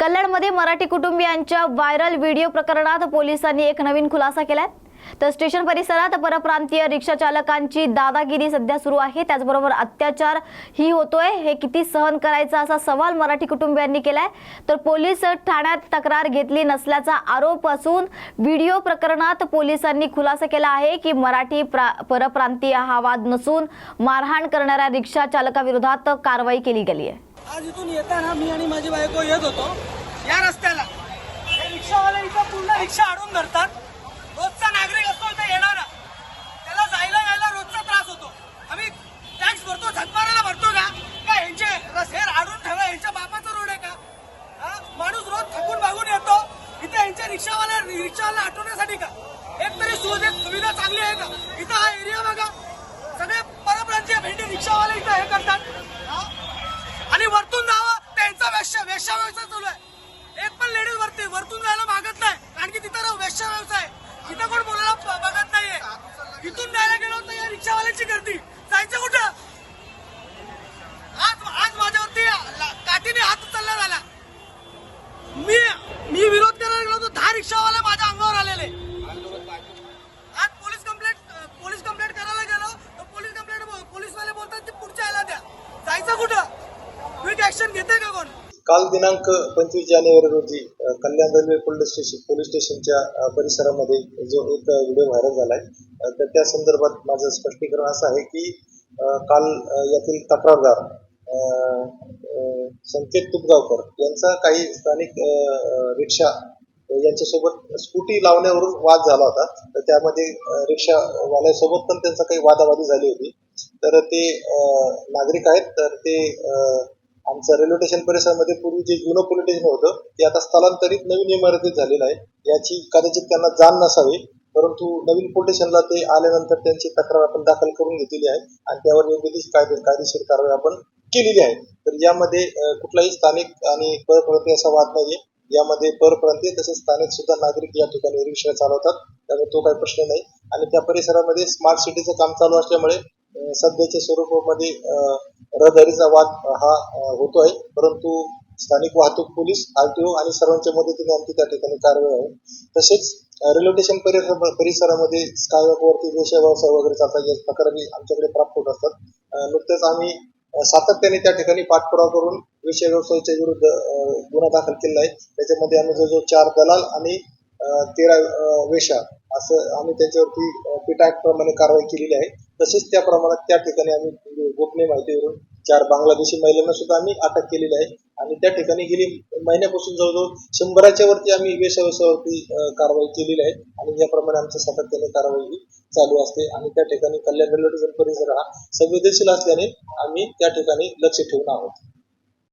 कल्याणमध्ये मराठी कुटुंबियांच्या viral video प्रकरणात पोलिसांनी एक नवीन खुलासा केलाय. तर स्टेशन परिसरात परप्रांतीय रिक्षा चालकांची दादागिरी सध्या सुरू आहे. त्याचबरोबर अत्याचार ही होतोय. हे किती सहन करायचा असा सवाल मराठी कुटुंबियांनी केलाय. तर पोलीस ठाण्यात तक्रार घेतली नसल्याचा आरोप असून व्हिडिओ प्रकरणात पोलिसांनी खुलासा केला आहे की मराठी प्रा परप्रांतीय हा वाद नसून मारहाण करणाऱ्या रिक्षा चालकाविरोधात कारवाई केली गेली आहे आज इथून येताना मी आणि माझी बायको येत होतो. या रस्त्याला. रिक्षावाले इथं पूर्ण रिक्षा अडून धरतात. रोजचा नागरिक असतो इथं येणारा. त्याला जायला यायला रोजचा त्रास होतो. आम्ही टॅक्स भरतो झटमाराला भरतो का? का यांचे रस्त्यावर अडून ठेवा यांच्या बापाचा रोड आहे का? माणूस रोज थकून भागून येतो. इथे यांच्या रिक्षावाल्या रिक्षावाला आठवण्यासाठी का? एक तरी सुविधा चांगली आहे का? इथं हा एरिया बघा सगळे परप्रांतीय भेंडी रिक्षावाले इथं हे करतात हा? आणि वरतून जावं त्यांचा वेश्या व्यवसाय चालू आहे. एक पण लेडीज वरती वरतून जायला मागत नाही. कारण की तिथं वेश्या व्यवसाय तिथं इथं कोण बोलायला बघत नाहीये. इथून जायला गेलो तर या रिक्षावाल्याची गर्दी. जायचं कुठं? आज आज माझ्यावरती ला- काठीने हात उचलला झाला. मी मी विरोध करायला गेलो तर दहा रिक्षावाले माझ्या अंगावर आलेले. आज पोलीस कंप्लेंट पोलीस कंप्लेंट करायला गेलो तर पोलीस कंप्लेंट पोलीसवाले बोलतात ते पुढच्या यायला द्या. जायचं कुठं? क्विक ऍक्शन घेते का कोण? काल दिनांक पंचवीस जानेवारी रोजी Kalyan railway police station police स्टेशनच्या परिसरामध्ये जो एक व्हिडिओ व्हायरल झाला आहे तर त्या संदर्भात माझं स्पष्टीकरण असं आहे की काल यातील तक्रारदार संकेत तुपगावकर यांचा काही स्थानिक रिक्षा यांच्यासोबत स्कूटी लावण्यावरून वाद झाला होता. तर त्यामध्ये रिक्षावाल्यासोबत पण त्यांचा काही वादावादी झाली होती. तर ते नागरिक आहेत तर ते आमचं रेल्वे स्टेशन परिसरामध्ये पूर्वी जे जुनं पोलीस स्टेशन होतं ते आता स्थलांतरित नवीन इमारतीत झालेलं आहे. याची कदाचित त्यांना जाण नसावी परंतु नवीन पोलीस स्टेशनला ते आल्यानंतर त्यांची तक्रार आपण दाखल करून घेतलेली आहे आणि त्यावर योग्य ती कायदे कायदेशीर कारवाई आपण केलेली आहे. तर यामध्ये कुठलाही स्थानिक आणि परप्रांतीय असा वाद नाहीये. यामध्ये परप्रांतीय तसेच स्थानिक सुद्धा नागरिक या ठिकाणी रिक्षा चालवतात. त्यामुळे तो काही प्रश्न नाही. आणि त्या परिसरामध्ये स्मार्ट सिटीचं काम चालू असल्यामुळे सध्याच्या स्वरूपामध्ये रहदारीचा वाद हा होतो आहे परंतु स्थानिक वाहतूक पोलीस आरटीओ आणि सर्वांच्या मदतीने आमची त्या ठिकाणी कारवाई आहे. तसेच रेल्वे स्टेशन परिसर परिसरामध्ये स्कायवॉकवरती वेश्या व्यवसाय वगैरे चालतात या तक्रारी आमच्याकडे प्राप्त होत असतात. नुकतेच आम्ही सातत्याने त्या ठिकाणी पाठपुरावा करून विषय व्यवसायाच्या विरुद्ध गुन्हा दाखल केला आहे. त्याच्यामध्ये आम्ही जवळजवळ चार दलाल आणि तेरा वेशा असं आम्ही त्याच्यावरती पिटा प्रमाणे कारवाई केलेली आहे. तसेच त्या प्रमाणात त्या ठिकाणी आम्ही गोपनीय माहितीवरून चार बांगलादेशी महिलांना सुद्धा आम्ही अटक केलेली आहे. आणि त्या ठिकाणी गेली महिन्यापासून जवळजवळ शंभराच्या वरती आम्ही वेशवसावरती कारवाई केलेली आहे. आणि याप्रमाणे आमच्या सातत्याने कारवाई ही चालू असते. आणि त्या ठिकाणी कल्याण रेल्वे परिसर हा संवेदनशील असल्याने आम्ही त्या ठिकाणी लक्ष ठेवून आहोत.